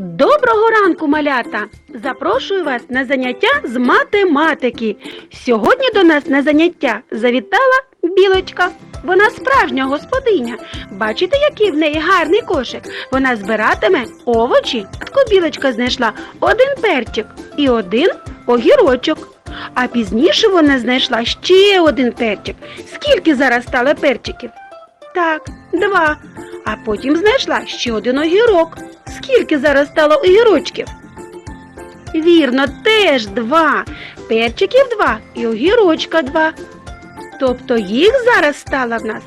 Доброго ранку, малята! Запрошую вас на заняття з математики. Сьогодні до нас на заняття завітала білочка. Вона справжня господиня. Бачите, який в неї гарний кошик. Вона збиратиме овочі. Таку білочка знайшла один перчик і один огірочок. А пізніше вона знайшла ще один перчик. Скільки зараз стало перчиків? Так, два. А потім знайшла ще один огірок. Скільки зараз стало огірочків? Вірно, теж два. Перчиків два і огірочка два. Тобто їх зараз стало в нас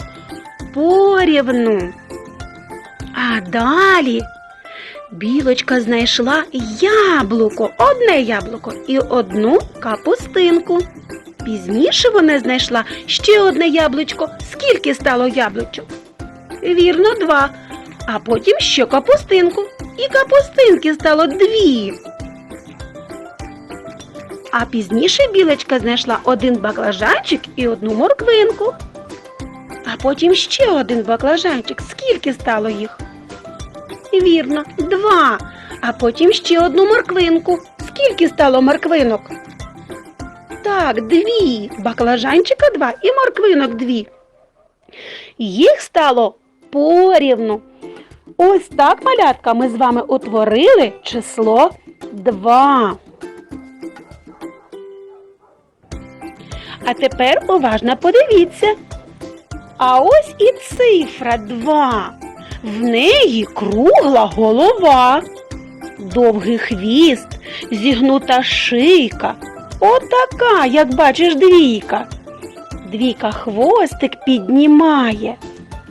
порівну. А далі білочка знайшла яблуко, одне яблуко і одну капустинку. Пізніше вона знайшла ще одне яблучко. Скільки стало яблучок? Вірно, два. А потім ще капустинку. І капустинки стало дві. А пізніше білочка знайшла один баклажанчик і одну морквинку. А потім ще один баклажанчик. Скільки стало їх? Вірно, два. А потім ще одну морквинку. Скільки стало морквинок? Так, дві. Баклажанчика два і морквинок дві. Їх стало порівну. Ось так, малятка, ми з вами утворили число 2. А тепер уважно подивіться. А ось і цифра 2. В неї кругла голова, довгий хвіст, зігнута шийка. Отака, як бачиш, двійка. Двійка хвостик піднімає,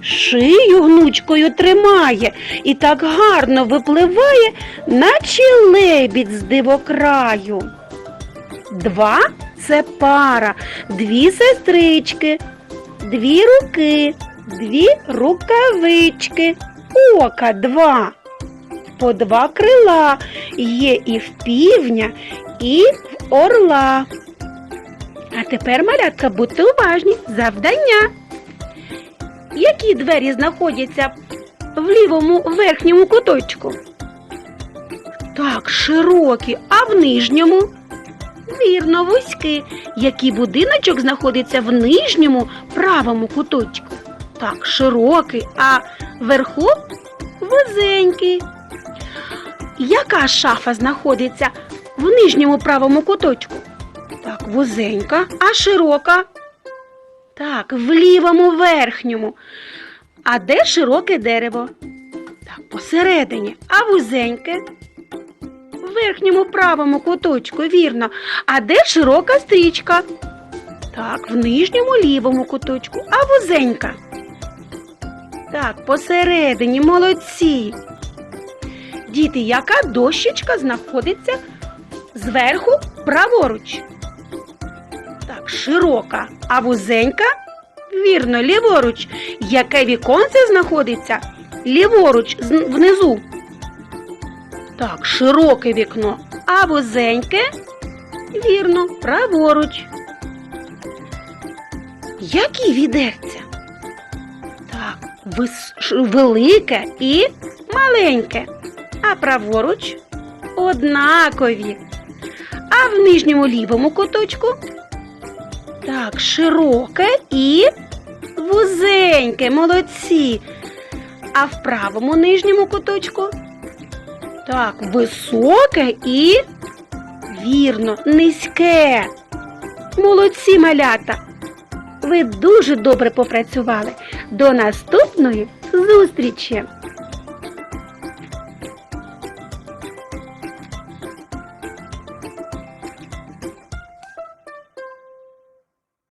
шию гнучкою тримає і так гарно випливає, наче лебідь з дивокраю. Два це пара, дві сестрички, дві руки, дві рукавички, ока два. По два крила є і в півня, і в орла. А тепер, малятка, будьте уважні, завдання. Які двері знаходяться в лівому верхньому куточку? Так, широкі, а в нижньому? Вірно, вузькі. Який будиночок знаходиться в нижньому правому куточку? Так, широкий, а вверху вузенький. Яка шафа знаходиться в нижньому правому куточку? Так, вузенька, а широка? Так, в лівому верхньому. А де широке дерево? Так, посередині, а вузеньке? В верхньому правому куточку, вірно. А де широка стрічка? Так, в нижньому лівому куточку, а вузенька. Так, посередині, молодці. Діти, яка дощечка знаходиться зверху праворуч? Так, широка, а вузенька? Вірно, ліворуч. Яке віконце знаходиться? Ліворуч, внизу. Так, широке вікно, а вузеньке? Вірно, праворуч. Які відерця? Так, вис- велике і маленьке. А праворуч однакові. А в нижньому лівому куточку так, широке і вузеньке, молодці. А в правому нижньому куточку так, високе і вірно, низьке. Молодці малята. Ви дуже добре попрацювали. До наступної зустрічі!